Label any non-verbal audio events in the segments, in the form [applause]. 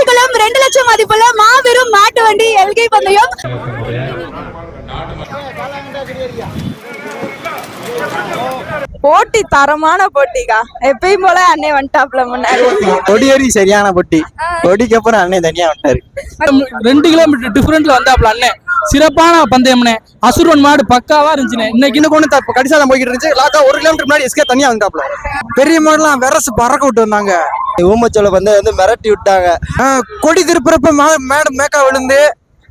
ஊமச்சிக்குளம் ரெண்டு லட்சம் மதிப்புள்ள மாபெரும் மாட்டு வண்டி எல்கை பந்தயம். போட்டி தரமான போட்டிக்கா. எப்பயும் போல அண்ணே வந்துட்டாப்ல முன்னாடி. கொடியேறி சரியான பொட்டி. கொடிக்கு அப்புறம் அண்ணன் தனியா வந்துட்டாரு ரெண்டு கிலோமீட்டர் டிஃபரெண்ட்ல வந்தாப்ல அண்ணன் சிறப்பான பந்தயம்னே அசுரன் மாடு பக்காவா இருந்துச்சுண்ணே. இன்னைக்கு இன்னும் கொண்டு தப்பு கடிசா தான் போய்கிட்டு இருந்துச்சு. லாக்கா ஒரு கிலோமீட்டர் முன்னாடி எஸ்கே தனியா வந்தாப்ல பெரிய மாடலாம் வெரசு பறக்க விட்டு வந்தாங்க. ஊமச்சோல வந்து வந்து மிரட்டி விட்டாங்க. கொடி திருப்புறப்ப மேடம் மேக்கா விழுந்து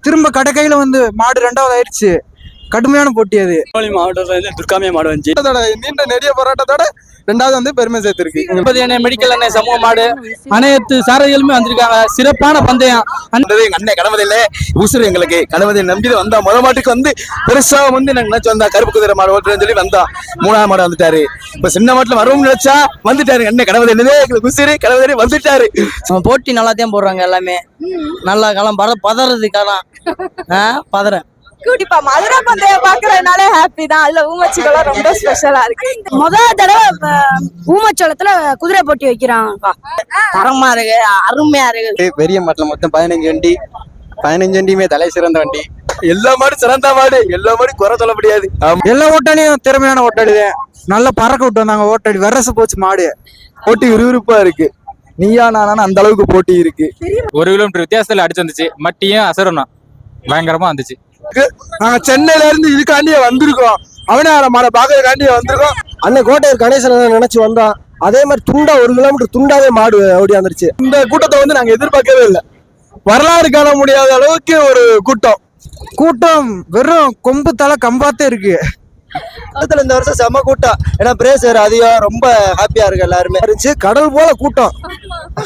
திரும்ப கடைக்கையில வந்து மாடு ரெண்டாவது ஆயிடுச்சு கடுமையான போட்டி அது. கோழி மாவட்டத்துல இருந்து துர்காமியா மாடு வந்துச்சு அதோட நீண்ட நெடிய போராட்டத்தோட ரெண்டாவது வந்து பெருமை சேர்த்திருக்கு. திருப்பதி அண்ணே மெடிக்கல் அண்ணே சமூக மாடு. அனைத்து சாரதிகளுமே வந்திருக்காங்க. சிறப்பான பந்தயம். வந்தது எங்க அண்ணன் கணபதி இல்ல உசுறு எங்களுக்கு. கணபதி நம்பி வந்தா. முத மாட்டுக்கு வந்து பெருசா வந்து நாங்க நினைச்சு வந்தா. கருப்பு குதிரை மாடு ஓட்டுறேன்னு சொல்லி வந்தோம் மூணாவது மாடு வந்துட்டாரு. இப்ப சின்ன மாட்டுல வருவோம்னு நினைச்சா வந்துட்டாரு. அண்ணன் கணபதி என்னதே எங்களுக்கு உசுறு கணபதி வந்துட்டாரு. போட்டி நல்லா தான் போடுறாங்க எல்லாமே. நல்லா காலம் பத பதறது காலம் ஆ பதறேன். கூட்டிப்பா மதுரை பந்தயம் பாக்குறதுனால ஹாப்பி தான். அதுல ஊமச்சிக்குளம் ரொம்ப ஸ்பெஷலா இருக்கு. முதல் தடவை ஊமச்சோளத்துல குதிரை போட்டி வைக்கிறாங்கப்பா தரமா இருக்கு. அருமையா இருக்கு. பெரிய மாட்டுல மொத்தம் பதினஞ்சு வண்டி. பதினஞ்சு வண்டியுமே தலை சிறந்த வண்டி. எல்லா மாடு சிறந்த மாடு. எல்லா மாடு குறை சொல்ல முடியாது. எல்லா ஓட்டாளியும் திறமையான ஓட்டாளி தான். நல்லா பறக்க விட்டு வந்தாங்க ஓட்டாளி வெரசு போச்சு மாடு. போட்டி விறுவிறுப்பா இருக்கு. நீயா நானா அந்த அளவுக்கு போட்டி இருக்கு. ஒரு கிலோமீட்டர் வித்தியாசத்துல அடிச்சு வந்துச்சு. மட்டியும் அசரணும் பயங்கரமா வந்துச்சு. நாங்க சென்னையில இருந்து இதுக்காண்டியே வந்திருக்கோம் அவனார மாட பாக்குறதுக்காண்டியே வந்திருக்கோம் அண்ணன் கோட்டையர் கணேசன் நினைச்சு வந்தோம் அதே மாதிரி துண்டா ஒரு கிலோமீட்டர் துண்டாவே மாடு ஓடி வந்துருச்சு. இந்த கூட்டத்தை வந்து நாங்க எதிர்பார்க்கவே இல்லை. வரலாறு காண முடியாத அளவுக்கு ஒரு கூட்டம். கூட்டம் வெறும் கொம்பு தலை கம்பாத்தே இருக்கு. அதுல இந்த வருஷம் செம கூட்டம். ஏன்னா பிரேசர் அதிகம். ரொம்ப ஹாப்பியா இருக்கு எல்லாருமே. இருந்துச்சு. கடல் போல கூட்டம்.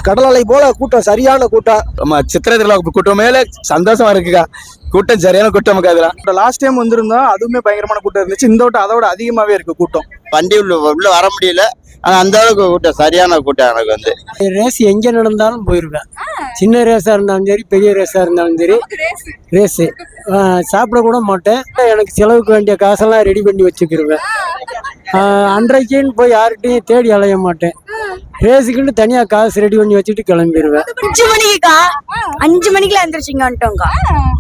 கடல் அலை போல கூட்டம். சரியான கூட்டம். ஆமா சித்திரை திருவிழா கூட்டம் மேல சந்தோஷமா இருக்குக்கா. கூட்டம் சரியான கூட்டம் அதெல்லாம் லாஸ்ட் டைம் வந்திருந்தோம். அதுவுமே பயங்கரமான கூட்டம் இருந்துச்சு. இந்த வட்டம் அதோட அதிகமாவே இருக்கு கூட்டம். வண்டி உள்ள உள்ள வர முடியல. ஆனா அந்த அளவுக்கு கூட்டம் சரியான கூட்டம் எனக்கு வந்து. ரேஸ் எங்க நடந்தாலும் போயிருவேன். சின்ன ரேஸா இருந்தாலும் சரி பெரிய ரேஸா இருந்தாலும் சரி. ரேஸு சாப்பிட கூட மாட்டேன். எனக்கு செலவுக்கு வேண்டிய காசெல்லாம் ரெடி பண்ணி வச்சுக்கிருவேன். அன்றைக்குன்னு போய் யார்கிட்டையும் தேடி அலைய மாட்டேன். ரேஸுக்குன்னு தனியா காசு ரெடி பண்ணி வச்சுட்டு கிளம்பிடுவேன் அஞ்சு மணிக்குக்கா? அஞ்சு மணிக்குல எந்திரிச்சிங்க வந்துட்டோம்க்கா.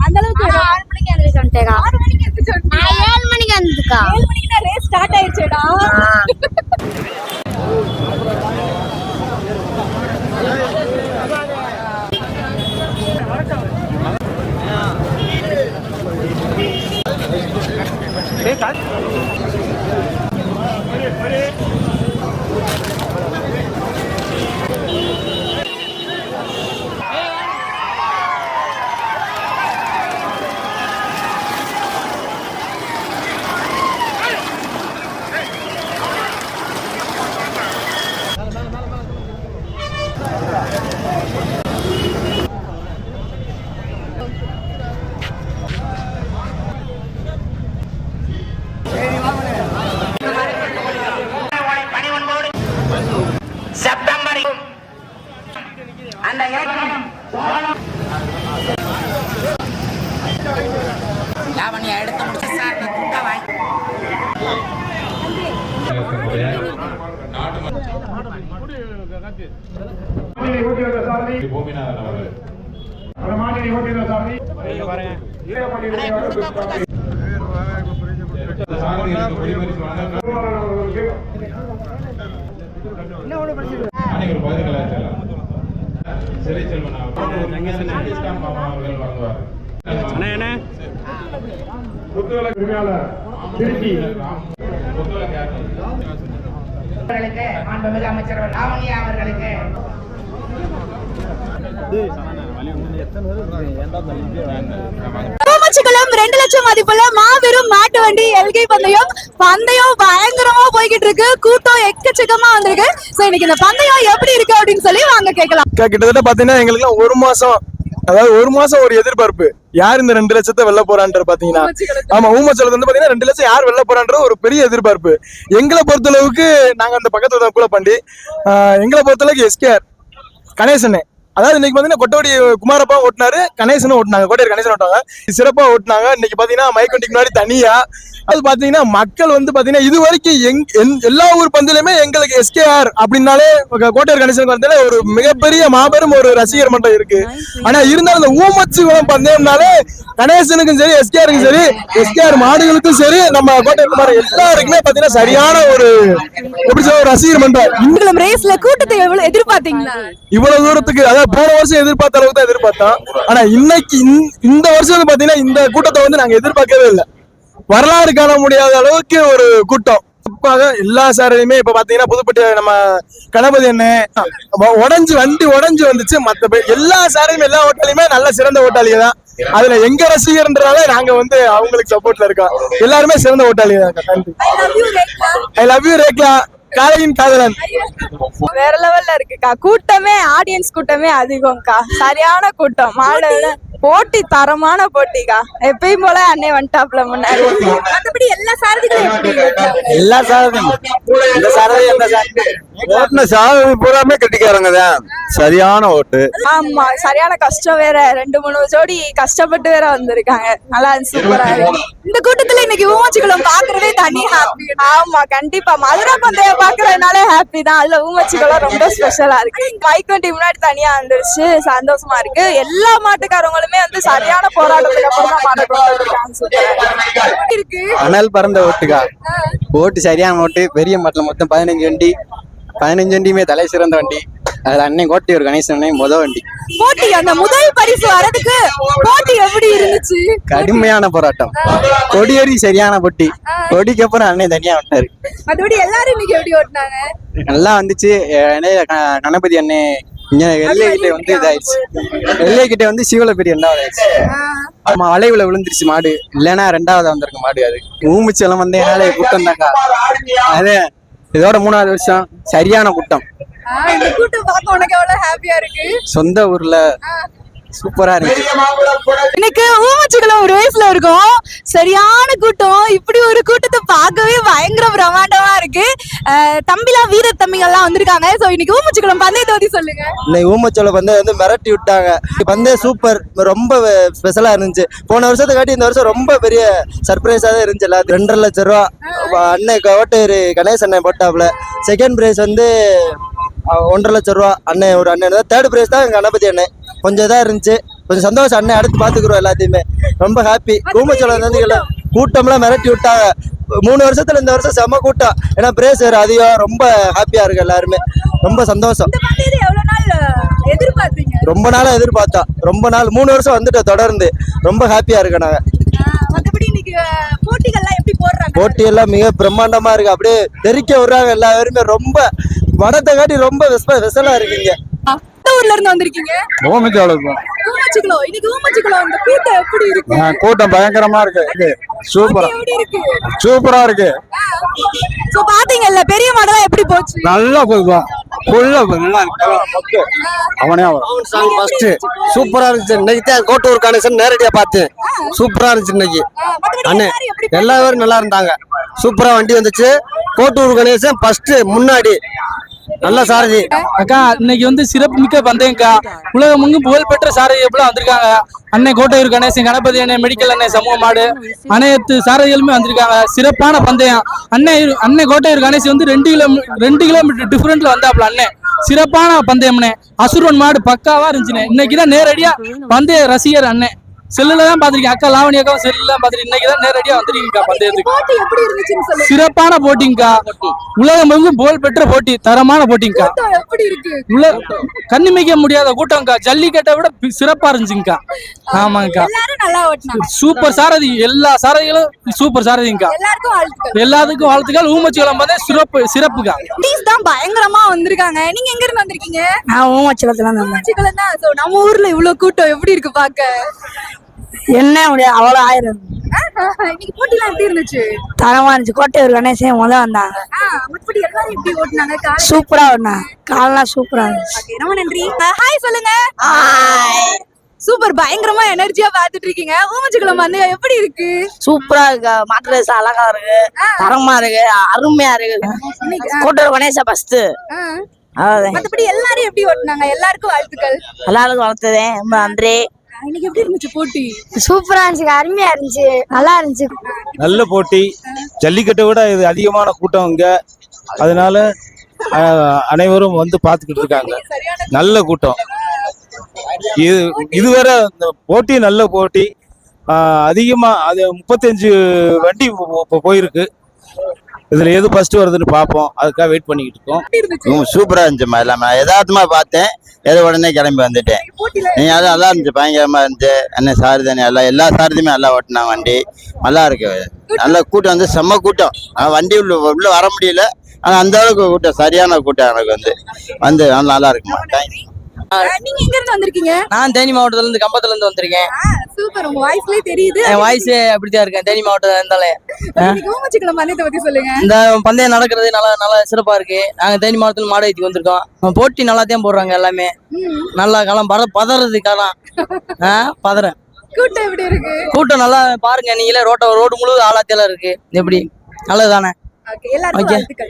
அந்த அளவுக்கு ஆறு மணிக்கு எந்திரிச்சு வந்துட்டேக்கா. ஆறு மணிக்கு எந்திரிச்சு ஏழு மணிக்கு வந்துக்கா ஏழு மணிக்கு தான் ரேஸ் ஸ்டார்ட் ஆயிடுச்சுடா செப்டம்பர் அந்த இயக்கம் லாவண்யா எடுத்து முடிச்சு சார் நீ குட்டை வாங்கி அவர்களுக்கு. மாண்புமிகு அமைச்சர் அவர்களுக்கு ஊமச்சிக்குளம் ரெண்டு லட்சம் மதிப்புள்ள மாபெரும் மாட்டு வண்டி எல்கை பந்தயம். பந்தயம் பயங்கரமா போய்கிட்டு இருக்கு. கூட்டம் எக்கச்சக்கமா வந்திருக்கு. சோ இன்னைக்கு இந்த பந்தயம் எப்படி இருக்கு அப்படின்னு சொல்லி வாங்க கேட்கலாம். கிட்டத்தட்ட பாத்தீங்கன்னா எங்களுக்கு ஒரு மாசம் அதாவது ஒரு மாசம் ஒரு எதிர்பார்ப்பு. யார் இந்த ரெண்டு லட்சத்தை வெல்ல போறான்ற பாத்தீங்கன்னா? ஆமா ஊமச்சலத்துல வந்து பாத்தீங்கன்னா ரெண்டு லட்சம் யார் வெல்ல போறான்றது ஒரு பெரிய எதிர்பார்ப்பு. எங்களை பொறுத்தளவுக்கு நாங்க அந்த பக்கத்துல தான் கூட பண்ணி எங்களை பொறுத்தளவுக்கு எஸ்கேஆர் கணேசனே. அதாவது இன்னைக்கு பாத்தீங்கன்னா கொட்டோடி குமாரப்பா ஓட்டினாரு கணேசனும் ஓட்டினாங்க கோட்டையர் கணேசன் ஓட்டாங்க சிறப்பா ஓட்டினாங்க. இன்னைக்கு பாத்தீங்கன்னா மைக்கொண்டிக்கு முன்னாடி தனியா. அது பாத்தீங்கன்னா மக்கள் வந்து பாத்தீங்கன்னா இது வரைக்கும் எங் எல்லா ஊர் பந்திலுமே எங்களுக்கு எஸ்கேஆர் அப்படின்னாலே கோட்டையர் கணேசனுக்கு வந்து ஒரு மிகப்பெரிய மாபெரும் ஒரு ரசிகர் மன்றம் இருக்கு. ஆனா இருந்தாலும் இந்த ஊமச்சு குளம் பந்தயம்னாலே கணேசனுக்கும் சரி எஸ்கேஆருக்கும் சரி எஸ்கேஆர் மாடுகளுக்கும் சரி நம்ம கோட்டையர் குமார் எல்லாருக்குமே பாத்தீங்கன்னா சரியான ஒரு எப்படி சொல்ல ரசிகர் மன்றம். இவங்களும் ரேஸ்ல கூட்டத்தை எதிர்பார்த்தீங்களா? இவ்வளவு தூரத்துக்கு அதாவது போன வருஷம் எதிர்பார்த்த அளவுக்கு தான் எதிர்பார்த்தோம் ஆனா இன்னைக்கு இந்த- வருஷம் வந்து பாத்தீங்கன்னா இந்த கூட்டத்தை வந்து நாங்க எதிர்பார்க்கவே இல்லை. வரலாறு காண முடியாத அளவுக்கு ஒரு கூட்டம். குறிப்பாக எல்லா சாரையுமே இப்ப பாத்தீங்கன்னா புதுப்பட்டி நம்ம கணபதி அண்ணன் உடஞ்சு வண்டி உடஞ்சு வந்துச்சு. மத்த எல்லா சாரையுமே எல்லா ஓட்டாளியுமே நல்ல சிறந்த ஓட்டாளிங்க தான். அதுல எங்க ரசிகர்ன்றதால நாங்க வந்து அவங்களுக்கு சப்போர்ட்ல இருக்கோம். எல்லாருமே சிறந்த ஓட்டாளிங்க தான். I love you rekla. காலையின் காதலன். வேற லெவல்ல இருக்குக்கா கூட்டமே ஆடியன்ஸ் கூட்டமே அதிகம்க்கா சரியான கூட்டம். மாடோட போட்டி? தரமான போட்டிக்கா எப்பயும் போல அண்ணே வந்துட்டாப்ல முன்னாடி. மத்தபடி எல்லா சாரதிகளும் எல்லா சாரதியும். இந்த சாரதி எந்த சாரதி? ஓட்டுன சாதனை பூராமே கட்டிக்காரங்க தான். சரியான ஓட்டு. ஆமா சரியான கஷ்டம் வேற. ரெண்டு மூணு ஜோடி கஷ்டப்பட்டு வேற வந்திருக்காங்க. நல்லா சூப்பரா இருக்கு. இந்த கூட்டத்துல இன்னைக்கு ஊமச்சிக்குளம் பாக்குறதே தனி ஹாப்பி ஆமா கண்டிப்பா. மதுரை பந்தயம் பாக்குறதுனால ஹாப்பி தான். அதுல ஊமச்சிக்குளம் ரொம்ப ஸ்பெஷலா இருக்கு. மைக் வண்டி முன்னாடி தனியா வந்துருச்சு. சந்தோஷமா இருக்கு. எல்லா மாட்டுக்காரங்களுமே வந்து சரியான போராட்டத்துக்கு அப்புறம் தான் மாட்டை கொண்டு வந்திருக்காங்க சூப்பரா இருக்கு. அனல் பறந்த ஓட்டுக்கா. ஓட்டு சரியான ஓட்டு. பெரிய மாட்டில் மொத்தம் பதினஞ்சு வண்டி. பதினஞ்சு வண்டியுமே தலை சிறந்த வண்டி. அதுல அண்ணன் கோட்டையூர் கணேசன் அண்ணன் முத வண்டி. போட்டி அந்த முதல் பரிசு வரதுக்கு போட்டி எப்படி இருந்துச்சு? கடுமையான போராட்டம். கொடியேறி சரியான போட்டி. கொடிக்கு அப்புறம் அண்ணன் தனியா விட்டாரு மத்தபடி எல்லாரும் இன்னைக்கு எப்படி ஓட்டினாங்க? நல்லா வந்துச்சு. கணபதி இங்க எல்லை கிட்ட வந்து இதாயிடுச்சு. எல்லை கிட்ட வந்து சிவல பெரிய ரெண்டாவது ஆயிடுச்சு. ஆமா வளைவுல விழுந்துருச்சு மாடு. இல்லைன்னா ரெண்டாவது வந்திருக்கு மாடு அது. ஊமிச்சலம் வந்ததுனால கூட்டம் தாக்கா அது இதோட மூணாவது வருஷம் சரியான கூட்டம். இந்த கூட்டம் பார்க்க உனக்கு எவ்வளவு ஹாப்பியா இருக்கு? சொந்த ஊர்ல சூப்பரா இருந்துச்சு இன்னைக்கு ஊமச்சிக்குளம் ரேஸ்ல இருக்கும். சரியான கூட்டம். இப்படி ஒரு கூட்டத்தை பார்க்கவே பயங்கர பிரம்மாண்டமா இருக்கு. தம்பிலாம் வீர தம்பிகள்லாம் வந்திருக்காங்க. சோ இன்னைக்கு ஊமச்சிக்குளம் பந்தயத்தை பத்தி சொல்லுங்க. இன்னைக்கு ஊமச்சோல பந்தயம் வந்து மிரட்டி விட்டாங்க. பந்தயம் சூப்பர் ரொம்ப ஸ்பெஷலா இருந்துச்சு. போன வருஷத்தை காட்டி இந்த வருஷம் ரொம்ப பெரிய சர்ப்ரைஸா தான் இருந்துச்சு எல்லாத்துக்கும். ரெண்டரை லட்சம் ரூபா. அண்ணன் கோட்டையர் கணேஷ் அண்ணன் போட்டாப்ல செகண்ட் பிரைஸ் வந்து ஒன்றரை லட்சம் ரூபா அண்ணன் ஒரு அண்ணன் தேர்ட் பிரைஸ் தான் கணபதி அண்ணன் கொஞ்சம் இதா இருந்துச்சு. கொஞ்சம் சந்தோஷம் அண்ணன் அடுத்து பாத்துக்கிறோம் எல்லாத்தையுமே. ரொம்ப ஹாப்பி ஊமச்சோளம் வந்து கூட்டம்லாம் மிரட்டி விட்டாங்க. மூணு வருஷத்துல இந்த வருஷம் செம கூட்டம். ஏன்னா பிரேஸ் அதிகம். ரொம்ப ஹாப்பியா இருக்கு எல்லாருமே. ரொம்ப சந்தோஷம். ரொம்ப நாளா எதிர்பார்த்தோம். ரொம்ப நாள் மூணு வருஷம் வந்துட்டோம் தொடர்ந்து. ரொம்ப ஹாப்பியா இருக்கு நாங்க. மத்தபடி இன்னைக்கு அஹ், போட்டிகள்லாம் எப்படி போடுறாங்க? போட்டி எல்லாம் மிக பிரம்மாண்டமா இருக்கு. அப்படியே தெறிக்க விடுறாங்க எல்லா பேருமே ரொம்ப வடத்தை காட்டி ரொம்ப வெசலா இருக்குங்க. ஊர்ல இருந்து வந்திருக்கீங்க? கூட்டம் எப்படி இருக்கு? கூட்டம் பயங்கரமா இருக்கு. சூப்பரா. சூப்பரா இருக்கு. சோ பாத்தீங்கல்ல பெரிய மாடலாம் எப்படி போச்சு? நல்லா போகுது ஃபுல்லா நல்லா இருக்கு. அவனே அவன். ஃபர்ஸ்ட் சூப்பரா இருந்துச்சு. இன்னைக்கு தான் கோட்டூர் கணேசன் நேரடியா பார்த்தேன் சூப்பரா இருந்துச்சு இன்னைக்கு. அண்ணே எப்படி எல்லாரும் நல்லா இருந்தாங்க. சூப்பரா வண்டி வந்துச்சு. கோட்டூர் கணேசன் ஃபர்ஸ்ட் முன்னாடி. நல்ல சாரதி. அக்கா இன்னைக்கு வந்து சிறப்பு மிக்க பந்தயம்க்கா உலகமெங்கும் புகழ்பெற்ற சாரதிகள் வந்திருக்காங்க. அன்னை கோட்டையூர் கணேசன் கணபதி அண்ணன் மெடிக்கல் அண்ணன் சமூக மாடு. அனைத்து சாரதிகளுமே வந்திருக்காங்க. சிறப்பான பந்தயம். அன்னை அன்னை கோட்டையூர் கணேசன் வந்து ரெண்டு கிலோ ரெண்டு கிலோமீட்டர் டிஃபரெண்ட்ல வந்தாப்புல அண்ணன் சிறப்பான பந்தயம்னே. அசுரன் மாடு பக்காவா இருந்துச்சுண்ணே இன்னைக்கு தான் நேரடியா பந்தய ரசிகர் அண்ணன் செல்லுல தான் பாத்திருக்கேன் அக்கா லாவணி அக்காவும் செல்லுல பாத்திருக்கேன் இன்னைக்கு தான் நேரடியா வந்திருக்கீங்க பந்தயத்துக்கு. போட்டி எப்படி இருந்துச்சுன்னு சொல்லுங்க. சிறப்பான போட்டிங்கக்கா. உலகமெங்கும் புகழ் பெற்ற போட்டி தரமான இருக்கு? உள்ள கண்ணிமைக்க முடியாத கூட்டம்க்கா. ஜல்லிக்கட்டை விட சிறப்பா இருந்துச்சுங்கக்கா. ஆமாங்கக்கா. எல்லாரும் நல்லா ஓட்டினாங்க. சூப்பர் சாரதி எல்லா சாரதிகளும் சூப்பர் சாரதிங்கக்கா. எல்லாருக்கும் வாழ்த்துக்கள். எல்லாத்துக்கும் வாழ்த்துக்கள். ஊமச்சிக்குளம் வந்து சிறப்பு சிறப்புக்கா. டீஸ் தான் பயங்கரமா வந்திருக்காங்க. நீங்க எங்க இருந்து வந்திருக்கீங்க? நான் ஊமச்சலத்துல தான் வந்தேன். ஊமச்சிக்குளம் தான். சோ நம்ம ஊர்ல இவ்வளவு கூட்டம் எப்படி இருக்கு பாக்க? என்ன முடியாது அவ்வளோ ஆயிரம்? இன்னைக்கு போட்டிலாம் எப்படி இருந்துச்சு? தரமா இருந்துச்சு. கோட்டையூர் கணேசன் முத வந்தாங்க. எல்லாரும் எப்படி ஓட்டினாங்க? காலை சூப்பரா ஓடினாங்க காலெல்லாம் சூப்பரா இருந்துச்சு. Okay, ரொம்ப நன்றி. ஹாய் சொல்லுங்க. சூப்பர் பயங்கரமா எனர்ஜியா பாத்துட்டு இருக்கீங்க. ஊமச்சிக்குளம் வந்து எப்படி இருக்கு? சூப்பரா இருக்கு. மாட்டு ரேஸ் அழகா இருக்கு. தரமா இருக்கு. அருமையா இருக்கு. ஃபர்ஸ்ட் ஆஹ் அவ்வளோதான் மத்தபடி எல்லாரும் எப்படி ஓட்டுனாங்க? எல்லாருக்கும் வாழ்த்துக்கள். எல்லாருக்கும் வளர்த்ததே ரொம்ப நன்றி. இன்னைக்கு எப்படி இருந்துச்சு போட்டி? சூப்பரா இருந்துச்சு அருமையா இருந்துச்சு நல்லா இருந்துச்சு. நல்ல போட்டி. ஜல்லிக்கட்டை விட இது அதிகமான கூட்டம் இங்க. அதனால அனைவரும் வந்து பார்த்துக்கிட்டு இருக்காங்க. நல்ல கூட்டம். இது இதுவரை இந்த போட்டி நல்ல போட்டி. அஹ், அதிகமா அது முப்பத்தஞ்சு வண்டி போயிருக்கு. இதுல எது ஃபர்ஸ்ட் வருதுன்னு பார்ப்போம் அதுக்காக வெயிட் பண்ணிக்கிட்டு இருக்கோம். சூப்பரா இருந்துச்சுமா எல்லாமே. யதார்த்தமா பார்த்தேன். ஏதோ உடனே கிளம்பி வந்துட்டேன். போட்டியில நீங்க அது நல்லா இருந்துச்சு? பயங்கரமா இருந்துச்சு. என்ன சாரதி எல்லாம் எல்லா சாரதியுமே நல்லா ஓட்டினாங்க வண்டி. நல்லா இருக்கு. நல்ல கூட்டம் வந்து செம்ம கூட்டம். ஆனா வண்டி உள்ள உள்ள வர முடியல. ஆனா அந்த அளவுக்கு கூட்டம் சரியான கூட்டம் எனக்கு வந்து. வந்து நல்லா நல்லா இருக்குமா? தேங்க்ஸ் நீங்க எங்க இருந்து வந்திருக்கீங்க? நான் தேனி மாவட்டத்துல இருந்து கம்பத்துல இருந்து வந்திருக்கேன். சூப்பர். உங்க வாய்ஸ்லயே தெரியுது. என் வாய்ஸே அப்படித்தான் இருக்கேன். தேனி மாவட்டத்துல இருந்தாலே. இன்னைக்கு ஊமச்சிக்குளம் பந்தயத்தை பத்தி சொல்லுங்க. இந்த பந்தயம் நடக்கிறது நல்லா நல்லா சிறப்பா இருக்கு. நாங்க தேனி மாவட்டத்துல மாடு ஏத்தி வந்திருக்கோம். போட்டி நல்லா தான் போடுறாங்க எல்லாமே. நல்லா களம் பத பதறது களம் ஆ பதறேன். கூட்டம் எப்படி இருக்கு? கூட்டம் நல்லா பாருங்க நீங்களே ரோட்ட ரோடு முழுவதும் ஆளாத்தியெல்லாம் இருக்கு. எப்படி? நல்லதுதானே?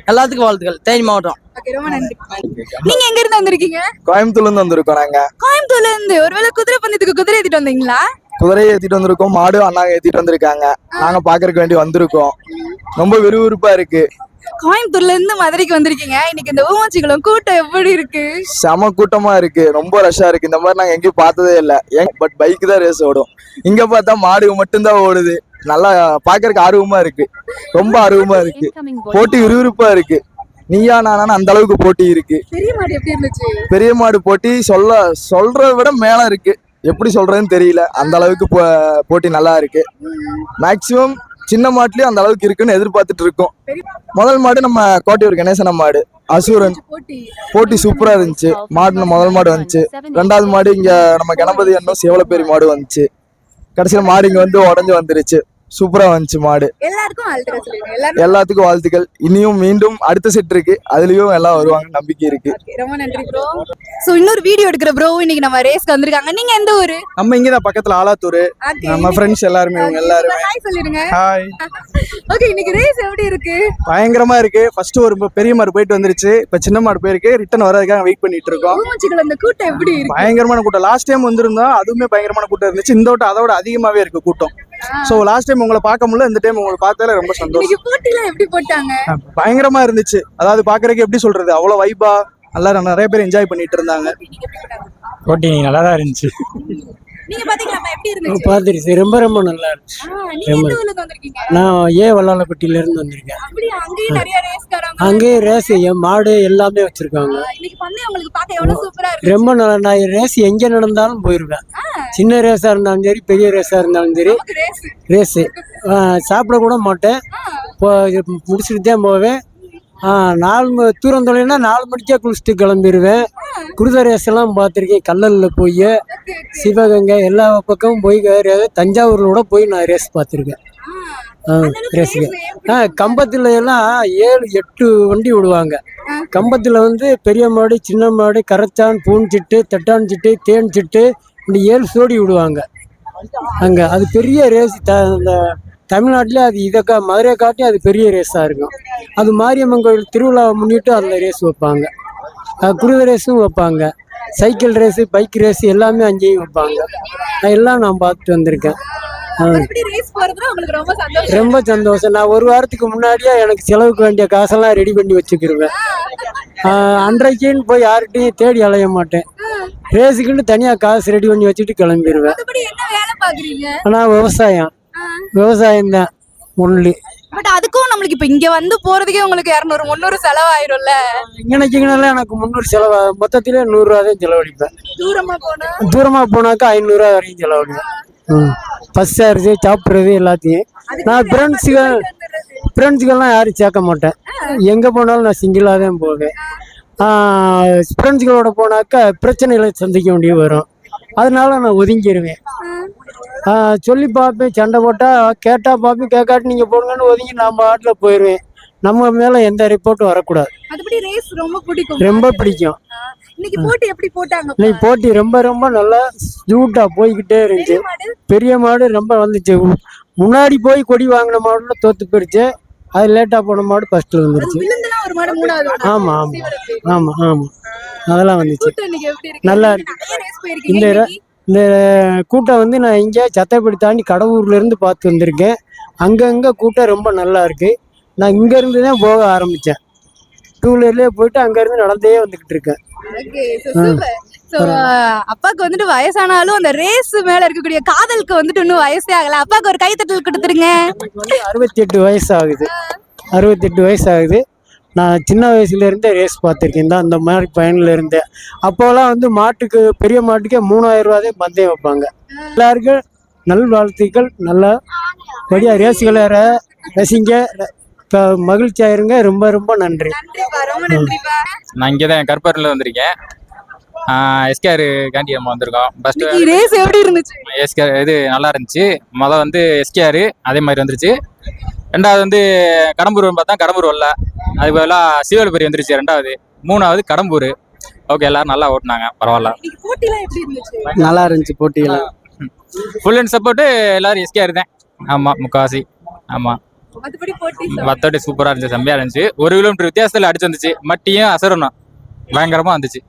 எல்லாத்துக்கும் வாழ்த்துக்கள். தேனி மாவட்டம். ஓகே ரொம்ப நன்றி. நீங்க எங்க இருந்து வந்திருக்கீங்க? கோயம்புத்தூர்ல இருந்து வந்திருக்கோம் நாங்க. கோயம்புத்தூர்ல இருந்து ஒருவேளை குதிரை பந்தயத்துக்கு குதிரை ஏத்திட்டு வந்தீங்களா? குதிரையை ஏத்திட்டு வந்திருக்கோம். மாடு அண்ணாங்க ஏத்திட்டு வந்திருக்காங்க. நாங்க பாக்குறதுக்கு வேண்டி வந்திருக்கோம். ரொம்ப விறுவிறுப்பா இருக்கு. கோயம்புத்தூர்ல இருந்து மதுரைக்கு வந்திருக்கீங்க. இன்னைக்கு இந்த ஊமச்சிக்குளம் கூட்டம் எப்படி இருக்கு? செம கூட்டமா இருக்கு. ரொம்ப ரஷ்ஷா இருக்கு. இந்த மாதிரி நாங்க எங்கேயும் பார்த்ததே இல்ல. பட் பைக் தான் ரேஸ் ஓடும். இங்க பார்த்தா மாடு மட்டும்தான் ஓடுது. நல்லா பாக்குறதுக்கு ஆர்வமா இருக்கு. ரொம்ப ஆர்வமா இருக்கு. போட்டி விறுவிறுப்பா இருக்கு. நீயா நானா அந்த அளவுக்கு போட்டி இருக்கு. பெரிய மாடு எப்படி இருந்துச்சு? பெரிய மாடு போட்டி சொல்ல சொல்றதை விட மேல இருக்கு. எப்படி சொல்றதுன்னு தெரியல. அந்த அளவுக்கு போ- போட்டி நல்லா இருக்கு. மேக்சிமம் சின்ன மாட்டுலயும் அந்த அளவுக்கு இருக்குன்னு எதிர்பார்த்துட்டு இருக்கோம். முதல் மாடு நம்ம கோட்டையூர் கணேசன மாடு. அசூரன். போட்டி. போட்டி சூப்பரா இருந்துச்சு. மாடு முதல் மாடு வந்துச்சு. ரெண்டாவது மாடு இங்க நம்ம கணபதி அண்ணன் சேவலப்பேரி மாடு வந்துச்சு. கடைசியில மாடு இங்க வந்து உடஞ்சு வந்துருச்சு. சூப்பரா வந்துச்சு மாடு. எல்லாருக்கும் எல்லாத்துக்கும் வாழ்த்துக்கள். இனியும் மீண்டும் அடுத்த செட் இருக்கு. அதுலயும் எல்லாம் வருவாங்க. நம்பிக்கை இருக்கு. ரொம்ப நன்றி ப்ரோ சோ இன்னொரு வீடியோ எடுக்கிற ப்ரோ இன்னைக்கு நம்ம ரேஸ்க்கு வந்திருக்காங்க. நீங்க எந்த ஊரு? நம்ம இங்கதான் பக்கத்துல ஆலாத்தூர். நம்ம ஃப்ரெண்ட்ஸ் எல்லாருமே இவங்க எல்லாருமே. ஹாய் சொல்லிடுங்க. ஹாய் ஓகே [laughs] இன்னைக்கு ரேஸ் எப்படி இருக்கு? பயங்கரமா இருக்கு. ஃபர்ஸ்ட் ஒரு பெரிய மாடு போயிட்டு வந்துருச்சு. இப்ப சின்ன மாடு போயிருக்கு. ரிட்டர்ன் வரதுக்காக வெயிட் பண்ணிட்டு இருக்கோம். ஊமச்சிக்குளம் இந்த கூட்டம் எப்படி இருக்கு? பயங்கரமான கூட்டம். லாஸ்ட் டைம் வந்திருந்தோம். அதுவுமே பயங்கரமான கூட்டம் இருந்துச்சு. இந்த வட்டம் அதோட அதிகமாவே இருக்கு கூட்டம். சோ லாஸ்ட் டைம் உங்களை பார்க்க முடியல இந்த டைம் உங்களை பார்த்ததுல ரொம்ப சந்தோஷம். போட்டிலாம் எப்படி போட்டாங்க? பயங்கரமா இருந்துச்சு. அதாவது பாக்குறதுக்கு எப்படி சொல்றது? அவ்வளவு வைபா எல்லாரும் நிறைய பேர் என்ஜாய் பண்ணிட்டு இருந்தாங்க. போட்டி நல்லா தான் இருந்துச்சு. நீங்க பாத்தீங்களா எப்படி இருந்துச்சு? பார்த்துருச்சு ரொம்ப ரொம்ப நல்லா இருந்துச்சு. நான் ஏ வல்லாலப்பட்டியில இருந்து வந்திருக்கேன். அங்கேயே ரேஸ் மாடு எல்லாமே வச்சிருக்காங்க. ரொம்ப நல்லா நான் ரேஸ் எங்கே நடந்தாலும் போயிடுவேன் சின்ன ரேஸாக இருந்தாலும் சரி பெரிய ரேஸாக இருந்தாலும் சரி. ரேஸ் ரேஸு சாப்பிட கூட மாட்டேன். முடிச்சுட்டு தான் போவேன். நாலு தூரம் தொலைனா நாலு மணிக்கே குளிச்சுட்டு கிளம்பிடுவேன் குருத ரேஸ் எல்லாம் பார்த்துருக்கேன் கல்லலில் போய். சிவகங்கை எல்லா பக்கமும் போய் தஞ்சாவூரில் கூட போய் நான் ரேஸ் பார்த்துருக்கேன். ஆ ரேஸுக்கு. ஆ கம்பத்தில் எல்லாம் ஏழு எட்டு வண்டி விடுவாங்க. கம்பத்தில் வந்து பெரிய மாடு சின்ன மாடு கரைச்சான் பூன் சிட்டு தட்டான் சிட்டு தேன் சிட்டு இப்படி ஏழு சோடி விடுவாங்க. அங்கே. அது பெரிய ரேஸ் த அந்த தமிழ்நாட்டிலே அது இதை கா மதுரை காட்டி அது பெரிய ரேஸாக இருக்கும். அது மாரியம்மன் கோயில் திருவிழாவை முன்னிட்டு அதில் ரேஸ் வைப்பாங்க. குருத ரேஸும் வைப்பாங்க. சைக்கிள் ரேஸு பைக் ரேஸ் எல்லாமே அங்கேயும் வைப்பாங்க. நான் எல்லாம் நான் பார்த்துட்டு வந்திருக்கேன். ரொம்ப சந்தோஷம். நான் ஒரு வாரத்துக்கு முன்னாடியே எனக்கு செலவுக்கு வேண்டிய காசெல்லாம் ரெடி பண்ணி வச்சுக்கிருவேன். அன்றைக்குன்னு போய் யார்கிட்டையும் தேடி அலைய மாட்டேன். ரேஸுக்குன்னு தனியாக காசு ரெடி பண்ணி வச்சுட்டு கிளம்பிடுவேன் ஆனால் விவசாயம். விவசாயம் தான் ஒன்லி பட் அதுக்கும் நம்மளுக்கு இப்ப இங்க வந்து போறதுக்கே உங்களுக்கு இரநூறு முந்நூறு செலவாயிரும்ல? இங்கனைக்குங்கனால எனக்கு முந்நூறு செலவு மொத்தத்திலே நூறுரூவா தான் செலவழிப்பேன். தூரமா போனா? தூரமாக போனாக்கா ஐநூறுரூவா வரைக்கும் செலவழிப்பேன். ம். பஸ் சார்ஜு சாப்பிட்றது எல்லாத்தையும். நான் ஃப்ரெண்ட்ஸுகள் ஃப்ரெண்ட்ஸுகள்லாம் யாரும் சேர்க்க மாட்டேன். எங்கே போனாலும் நான் சிங்கிளாக தான் போவேன். ஃப்ரெண்ட்ஸுகளோட போனாக்கா பிரச்சனைகளை சந்திக்க வேண்டிய வரும். அதனால நான் ஒதுங்கிடுவேன் சொல்லி பார்ப்பேன் சண்டை போட்டால் கேட்டால் பார்ப்பேன் கேட்காட்டி நீங்கள் போடுங்கன்னு ஒதுங்கி நான் பாட்டில் போயிடுவேன் நம்ம மேலே எந்த ரிப்போர்ட்டும் வரக்கூடாது. ரொம்ப பிடிக்கும். இன்னைக்கு போட்டி ரொம்ப ரொம்ப நல்லா ஸ்மூட்டாக போய்கிட்டே இருந்துச்சு. பெரிய மாடு? ரொம்ப வந்துச்சு. முன்னாடி போய் கொடி வாங்கின மாடுல தோத்து போயிருச்சு. அது லேட்டாக போன மாடு ஃபர்ஸ்ட்ல வந்துருச்சு. ஆமா ஆமா. ஆமா ஆமா. அதெல்லாம் வந்துச்சு. நல்லா இந்த. இந்த கூட்டம் வந்து நான் இங்கே சத்தைப்படி தாண்டி கடவுர்ல இருந்து பார்த்து வந்திருக்கேன். அங்கங்க கூட்டம் ரொம்ப நல்லா இருக்கு. நான் இங்க இருந்து தான் போக ஆரம்பிச்சேன். டூ வீலர்லயே போயிட்டு அங்க இருந்து நடந்தே வந்துகிட்டு இருக்கேன். அப்பாக்கு வந்துட்டு வயசானாலும் அந்த ரேஸ் மேல இருக்கக்கூடிய காதலுக்கு வந்துட்டு இன்னும் வயசே ஆகல. அப்பாக்கு ஒரு கைத்தட்டல் கொடுத்துருங்க. அறுபத்தி எட்டு வயசு ஆகுது. அறுபத்தெட்டு வயசு ஆகுது. நான் சின்ன வயசுல இருந்தே ரேஸ் பார்த்துருக்கேன். தான் அந்த மாதிரி பயனில் இருந்தேன் அப்போலாம் வந்து மாட்டுக்கு பெரிய மாட்டுக்கே மூணாயிரம் ரூபாதே பந்தயம் வைப்பாங்க. எல்லாருக்கும் நல்வாழ்த்துக்கள் நல்லா படியா ரேஸுகளை ரசிங்க. ர- இப்ப மகிழ்ச்சியா இருங்க. ரொம்ப ரொம்ப நன்றி. நான் இங்கே தான் கருப்பூரில் வந்திருக்கேன். எஸ்கேஆர் காண்டி நம்ம வந்திருக்கோம். ஃபர்ஸ்ட் இன்னைக்கு ரேஸ் எப்படி இருந்துச்சு? எஸ்கேஆர் இது நல்லா இருந்துச்சு. மொதல் வந்து எஸ்கேஆர் அதே மாதிரி வந்துருச்சு. ரெண்டாவது வந்து கடம்பூர் பார்த்தா கடம்பூர் வரல. அது பதிலாக சீவலபுரி வந்துருச்சு ரெண்டாவது. மூணாவது கடம்பூர். ஓகே எல்லாரும் நல்லா ஓட்டுனாங்க. பரவாயில்ல. நல்லா இருந்துச்சு போட்டியெல்லாம். ஃபுல் அண்ட் சப்போர்ட்டு எல்லாரும் எஸ்கேஆர் தான். ஆமாம் முக்காவாசி. ஆமாம் மத்தோடி சூப்பராக இருந்துச்சு செம்மையாக இருந்துச்சு. ஒரு கிலோமீட்டர் வித்தியாசத்தில் அடிச்சு வந்துச்சு. மட்டியும் அசரணும் பயங்கரமாக வந்துச்சு.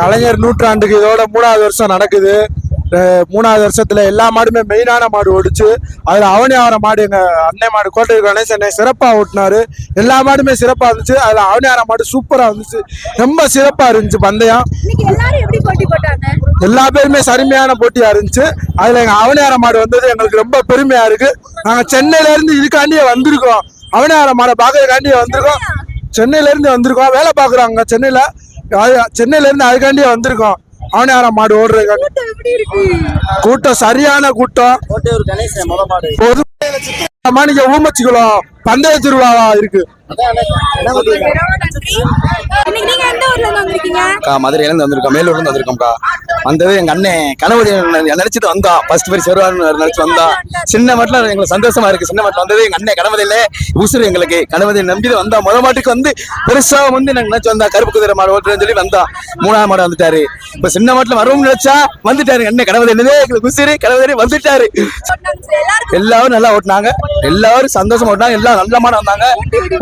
கலைஞர் நூற்றாண்டுக்கு இதோட மூணாவது வருஷம் நடக்குது. மூணாவது வருஷத்துல எல்லா மாடுமே மெயினான மாடு ஓடிச்சு. அதுல அவனியார மாடு எங்க அன்னை மாடு கோட்டை கணேசன் சிறப்பா ஓட்டினாரு. எல்லா மாடுமே சிறப்பா இருந்துச்சு. அதுல அவனியார மாடு சூப்பரா இருந்துச்சு. ரொம்ப சிறப்பா இருந்துச்சு பந்தயம். எல்லா பேருமே சரிமையான போட்டியா இருந்துச்சு. அதுல எங்க அவனியார மாடு வந்தது எங்களுக்கு ரொம்ப பெருமையா இருக்கு. நாங்க சென்னையில இருந்து இதுக்காண்டியே வந்திருக்கோம் அவனியார மாடை பாக்குறதுக்காண்டியே வந்திருக்கோம். சென்னையில இருந்து வந்திருக்கோம். வேலை பாக்குறாங்க சென்னையில. சென்னையில இருந்து அதுக்காண்டியே வந்திருக்கோம். அவனியார மாடு ஓடுறதுக்காண்டி கூட்டம் சரியான கூட்டம். நீங்க ஊமச்சிக்குளம் பந்தய திருவிழாவா இருக்கு? ஊர்ல இருந்து வந்திருக்கீங்க? அக்கா மதுரையிலேருந்து வந்திருக்கோம் மேலூர்ல இருந்து வந்திருக்கோம்க்கா. வந்தது எங்க அண்ணன் கணபதி நினைச்சிட்டு வந்தோம். ஃபர்ஸ்ட் பரிசு வருவார்னு நினைச்சு வந்தோம். சின்ன மட்டும் எங்களுக்கு சந்தோஷமா இருக்கு. சின்ன மட்டும் வந்தது எங்க அண்ணன் கணபதியில. உசுறு எங்களுக்கு. கணபதி நம்பி தான் வந்தோம். முத மாட்டுக்கு வந்து பெருசா வந்து நாங்க நினைச்சு வந்தா கருப்பு குதிரை மாடு ஓட்டுறேன்னு சொல்லி வந்தோம். மூணாவது மாடு வந்துட்டாரு. இப்ப சின்ன மாட்டுல வரும்னு நினைச்சா வந்துட்டாரு அண்ணன் கணபதி. என்னதே? எங்களுக்கு உசுறு கணபதி வந்துட்டாரு. எல்லாரும் நல்லா ஓட்டினாங்க. எல்லாரும் சந்தோஷமா ஓட்டினாங்க. நல்ல மாடு வந்தாங்க.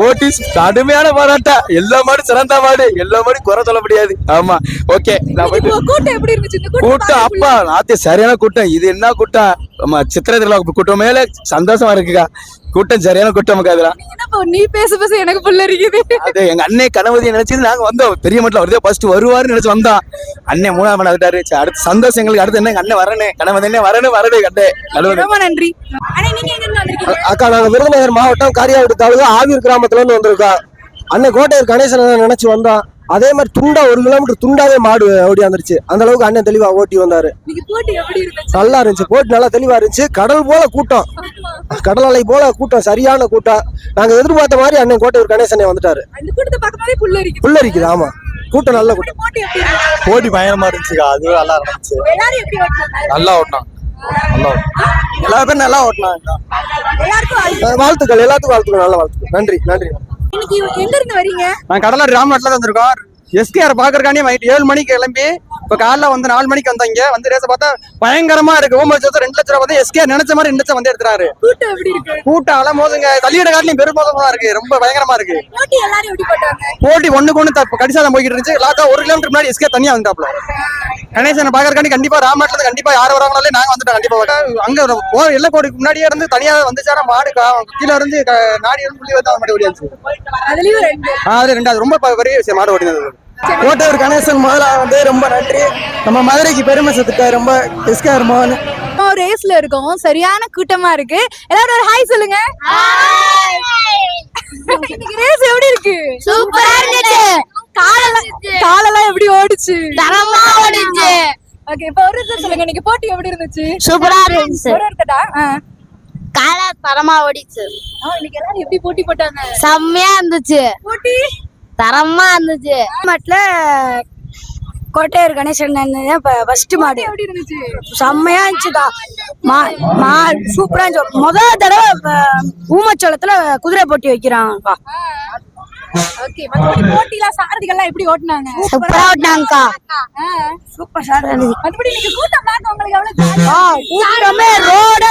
ஓட்டி கடுமையான போராட்டம். எல்லா மாடும் சிறந்த மாடு. எல்லா மாடும் குறை சொல்ல முடியாது. ஆமா. ஓகே நான் போயிட்டு இன்னைக்கு கூட்டம் அப்பா நாத்திய சரியான கூட்டம். இது என்ன கூட்டம்? ஆமா சித்திரை திருவிழா கூட்டம் மேல சந்தோஷமா இருக்குக்கா. கூட்டம் சரியான கூட்டம் என்னப்பா நீ பேச பேச எனக்கு புள்ள இருக்குது அது எங்க அண்ணே கணபதி நினைச்சது நாங்க வந்தோம். பெரிய மட்டும் வருதே ஃபர்ஸ்ட் வருவாருன்னு நினைச்சு வந்தோம். அண்ணே மூணாவது மணி வந்துட்டாரு. அடுத்து சந்தோஷம் எங்களுக்கு. அடுத்து என்ன? எங்க அண்ணன் வரனே கணபதி என்ன வரனே வரனே கண்டே ரொம்ப நன்றி. அக்கா நாங்க விருதுநகர் மாவட்டம் காரியாவிட்டு தாலுகா ஆவியூர் கிராமத்துல இருந்து வந்திருக்கோம். அண்ணன் கோட்டையூர் கணேசனை நினைச்சு வந்தோம். அதே மாதிரி துண்டா ஒரு கிலோமீட்டர் துண்டாவே மாடு ஓடி வந்துருச்சு. அந்த அளவுக்கு அண்ணன் தெளிவா ஓட்டி வந்தாரு. இருந்துச்சு? நல்லா இருந்துச்சு. போட்டு நல்லா தெளிவா இருந்துச்சு. கடல் போல கூட்டம். கடல் அலை போல கூட்டம். சரியான கூட்டம். நாங்க எதிர்பார்த்த மாதிரி அண்ணன் கோட்டையூர் கணேசனே வந்துட்டாரு. அந்த கூட்டத்தை பார்க்கும்போதே புள்ள இருக்குது புள்ள இருக்குது ஆமா. கூட்டம் நல்ல கூட்டம். போட்டி இருந்துச்சு? பயங்கரமா இருந்துச்சுக்கா. அது நல்லா இருந்துச்சு. நல்லா ஓட்டினான் நல்லா எல்லா பேரும் நல்லா ஓட்டினாங்க. வாழ்த்துக்கள். எல்லாத்துக்கும் வாழ்த்துக்கள். நல்ல வாழ்த்துக்கள். நன்றி நன்றி. இன்னைக்கு எங்க இருந்து வரீங்க? நான் கடலாடி ராமநாட்டில் தான் வந்திருக்கோம். எஸ்கேஆர் பாக்குறக்கானே ஏழு மணிக்கு கிளம்பி இப்போ காலைல வந்து நாலு மணிக்கு வந்தாங்க வந்து ரேஸை பார்த்தா பயங்கரமா இருக்கு. ஓம்பது லட்சம் ரெண்டு லட்சம் ரூபா எஸ்கேஆர் நினைச்ச மாதிரி ரெண்டு லட்சம் வந்து எடுத்துறாரு. கூட்டம் அலம் போதுங்க தள்ளியிட காட்டிலையும் பெரும் மோசமா இருக்கு. ரொம்ப பயங்கரமா இருக்கு. போட்டி ஒண்ணுக்கு ஒண்ணு கடிசாதான் போய்கிட்டு இருந்துச்சு. லாக்கா ஒரு கிலோமீட்டர் முன்னாடி எஸ்கே தனியா வந்தாப்ல கணேசனை பாக்குறக்காண்டி கண்டிப்பா ராமநாட்டில கண்டிப்பா யார் வராங்களே நாங்க வந்துட்டோம் கண்டிப்பா. அங்க எல்லை கோடிக்கு முன்னாடியே இருந்து தனியா வந்துச்சாரா மாடு கீழ இருந்து நாடி இருந்து புள்ளி வந்து மாடி ஓடியாச்சு அதுலயும் ரெண்டு. அது ரெண்டாவது. ரொம்ப பெரிய விஷயம் மாடு ஓடினது. கோட்டையூர் கணேசன் முதல்ல வந்து ரொம்ப நன்றி. நம்ம மதுரைக்கு பெருமை சேர்த்துட்டாரு ரொம்ப நம்ம ஒரு ரேஸ்ல இருக்கோம். சரியான கூட்டமா இருக்கு. எல்லாரும் ஒரு ஹாய் சொல்லுங்க. ரேஸ் எப்படி இருக்கு? சூப்பரா இருந்துச்சு. காலெல்லாம் காலெல்லாம் எப்படி ஓடுச்சு? தரமா ஓடிச்சு. ஓகே இப்போ ஒரு ஒருத்தர் சொல்லுங்க. இன்னைக்கு போட்டி எப்படி இருந்துச்சு? சூப்பரா இருந்துச்சு. ஒரு ஒருத்தடா காலை தரமா ஓடிச்சு. இன்னைக்கு எல்லாரும் எப்படி போட்டி போட்டாங்க? செம்மையா இருந்துச்சு. போட்டி? தரமா இருந்துச்சு. மாட்டுல கோட்டையூர் கணேசன் ஃபர்ஸ்ட் மாடு. செம்மையா இருந்துச்சுக்கா மா மா சூப்பரா இருந்துச்சு. முதல் தடவை ஊமச்சோளத்துல குதிரை போட்டி வைக்கிறாங்கக்கா போட்டிலாம் சாரதிகள்லாம் எப்படி ஓட்டுனாங்க? சூப்பரா ஓட்டினாங்கக்கா. சூப்பர் சார் மத்தபடி இன்னைக்கு கூட்டம் உங்களுக்கு எவ்வளவு? கூட்டமே ரோட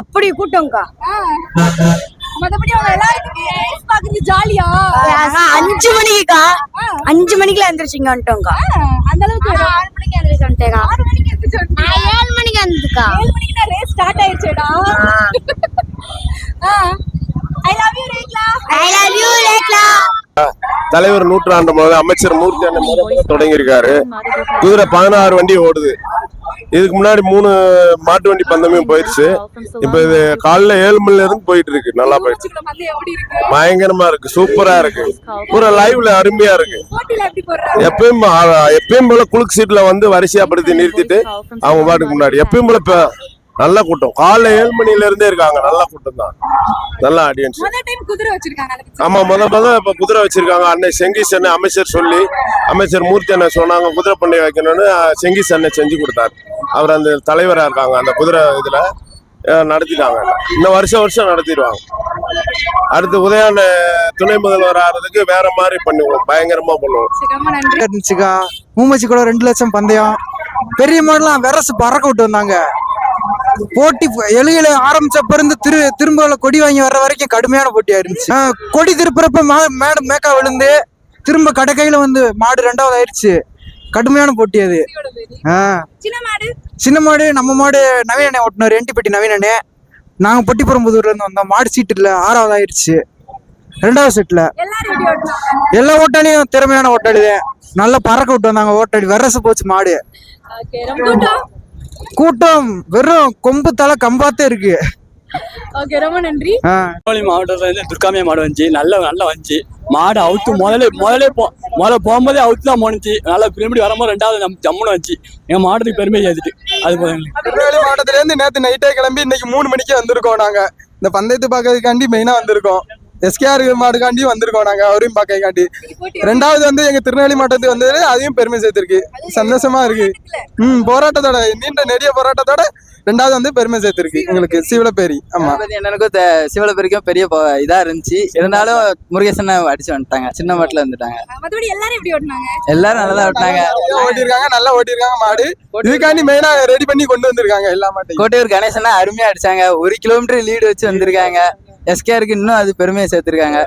அப்படி கூட்டம்க்கா. மத்தபடி அவங்க எல்லாருக்குமே பாக்குறது ஜாலியா அஞ்சு மணிக்குக்கா அஞ்சு மணிக்குல எந்திரிச்சிங்க வந்துட்டோம்க்கா. அந்த அளவுக்கு ஆறு மணிக்கு எந்திரிச்சு வந்துட்டேங்க ஆறு மணிக்கு எந்திரிச்சு வந்துட்டீங்க. நான் ஏழு மணிக்கு வந்துக்கா ஏழு மணிக்கு தான் race start ஆயிடுச்சேடா. I love you rekla. I love you rekla தலைவர் நூற்றாண்டு முதல் அமைச்சர் மூர்த்தி அண்ணன் தொடங்கியிருக்காரு. குதிரை பதினாறு வண்டி ஓடுது. இதுக்கு முன்னாடி மூணு மாட்டு வண்டி பந்தமே போயிடுச்சு. இப்ப இது காலைல ஏழு மணில இருந்து போயிட்டு இருக்கு நல்லா போயிடுச்சு. வந்து எப்படி இருக்கு? பயங்கரமா இருக்கு. சூப்பரா இருக்கு. பூரா லைவ்ல அருமையா இருக்கு. எப்பயும் எப்பயும் போல குலுக்கு சீட்ல வந்து வரிசையா படுத்தி நிறுத்திட்டு அவங்க பாட்டுக்கு முன்னாடி. எப்பயும் போல இப்ப நல்ல கூட்டம். காலைல ஏழு மணில இருந்தே இருக்காங்க. நல்ல கூட்டம் தான் நல்ல ஆடியன்ஸ் ஆமா முத முத இப்ப குதிரை வச்சிருக்காங்க. அன்னை செங்கிஸ் அண்ணன் அமைச்சர் சொல்லி அமைச்சர் மூர்த்தி அண்ணன் சொன்னாங்க குதிரை பண்ணை வைக்கணும்னு செங்கிஸ் அண்ணன் செஞ்சு கொடுத்தாரு. அவர் அந்த தலைவரா இருக்காங்க அந்த குதிரை இதுல நடத்திட்டாங்க. இந்த வருஷம் வருஷம் நடத்திடுவாங்க. அடுத்து உதயான துணை முதல்வர் ஆகிறதுக்கு வேற மாதிரி பண்ணுவோம். பயங்கரமா பண்ணுவோம். மூமச்சி கூட ரெண்டு லட்சம் பந்தயம். பெரிய மாடெல்லாம் வெரசு பறக்க விட்டு வந்தாங்க. போட்டி எழுகையில ஆரம்பிச்சப்ப இருந்து திரு திரும்ப கொடி வாங்கி வர்ற வரைக்கும் கடுமையான போட்டியா இருந்துச்சு கொடி திருப்புறப்ப மா- மேடு மேக்கா விழுந்து திரும்ப கடைக்கையில வந்து மாடு ரெண்டாவது ஆயிடுச்சு. கடுமையான போட்டி அது. சின்ன மாடு? நம்ம மாடு நவீன அண்ணே ஓட்டுனார் என்டிப்பட்டி நவீன அண்ணே. நாங்க பொட்டிப்புறம்புதூர்ல இருந்து வந்தோம். மாடு சீட்டு இல்ல ஆறாவது ஆயிடுச்சு. ரெண்டாவது செட்ல. எல்லா ஓட்டாளியும் திறமையான ஓட்டாளி தான் நல்லா பறக்க விட்டு வந்தாங்க. ஓட்டாளி வெரசு போச்சு மாடு. கூட்டம் வெறும் கொம்பு தலை கம்பாத்தே இருக்கு. ஓகே ரொம்ப நன்றி. திருநெல்வேலி மாவட்டத்துல இருந்து துர்காமியா மாடு வந்துச்சு. நல்ல நல்லா வந்துச்சு. மாடு அவுத்து முதல்ல முதல்ல போ முதல்ல போகும்போதே அவுத்து தான் போனுச்சு நல்லா திரும்பி வரும்போது ரெண்டாவது நம்ம ஜம்முன்னு வந்துச்சு. எங்க மாவட்டத்துக்கு பெருமை சேர்த்துட்டு. அது போதும். திருநெல்வேலி மாவட்டத்துல இருந்து நேத்து நைட்டே கிளம்பி இன்னைக்கு மூணு மணிக்கு வந்திருக்கோம் நாங்க. இந்த பந்தயத்தை பார்க்கறதுக்காண்டி மெயினா வந்திருக்கோம். எஸ்கேஆர் மாடுக்காண்டி வந்திருக்கோம் நாங்க அவரையும் பார்க்கறதுக்காண்டி. ரெண்டாவது வந்து எங்க திருநெல்வேலி மாவட்டத்துக்கு வந்தது அதையும் பெருமை சேர்த்திருக்கு. சந்தோஷமா இருக்கு. ம் போராட்டத்தோட நீண்ட நெடிய போராட்டத்தோட ரெண்டாவது வந்து பெருமை சேர்த்திருக்கு எங்களுக்கு சிவலப்பேரி ஆமா. எனக்கும் சிவலப்பெருக்கும் பெரிய ப- இதா இருந்துச்சு. இருந்தாலும் முருகேசனை அடிச்சு வந்துட்டாங்க. சின்ன மாட்டுல இருந்துட்டாங்க. மத்தபடி எல்லாரும் ஓட்டுனாங்க? நல்லா நல்லா ஓட்டிருக்காங்க நல்லா ஓட்டிருக்காங்க மாடு. இதுக்காண்டி மெயினா ரெடி பண்ணி கொண்டு வந்திருக்காங்க எல்லா மாட்டையும். கோட்டையூர் கணேசனா அருமையா அடிச்சாங்க. ஒரு கிலோமீட்டர் லீடு வச்சு வந்திருக்காங்க. எஸ்கேருக்கு இன்னும் அது பெருமையை சேர்த்திருக்காங்க.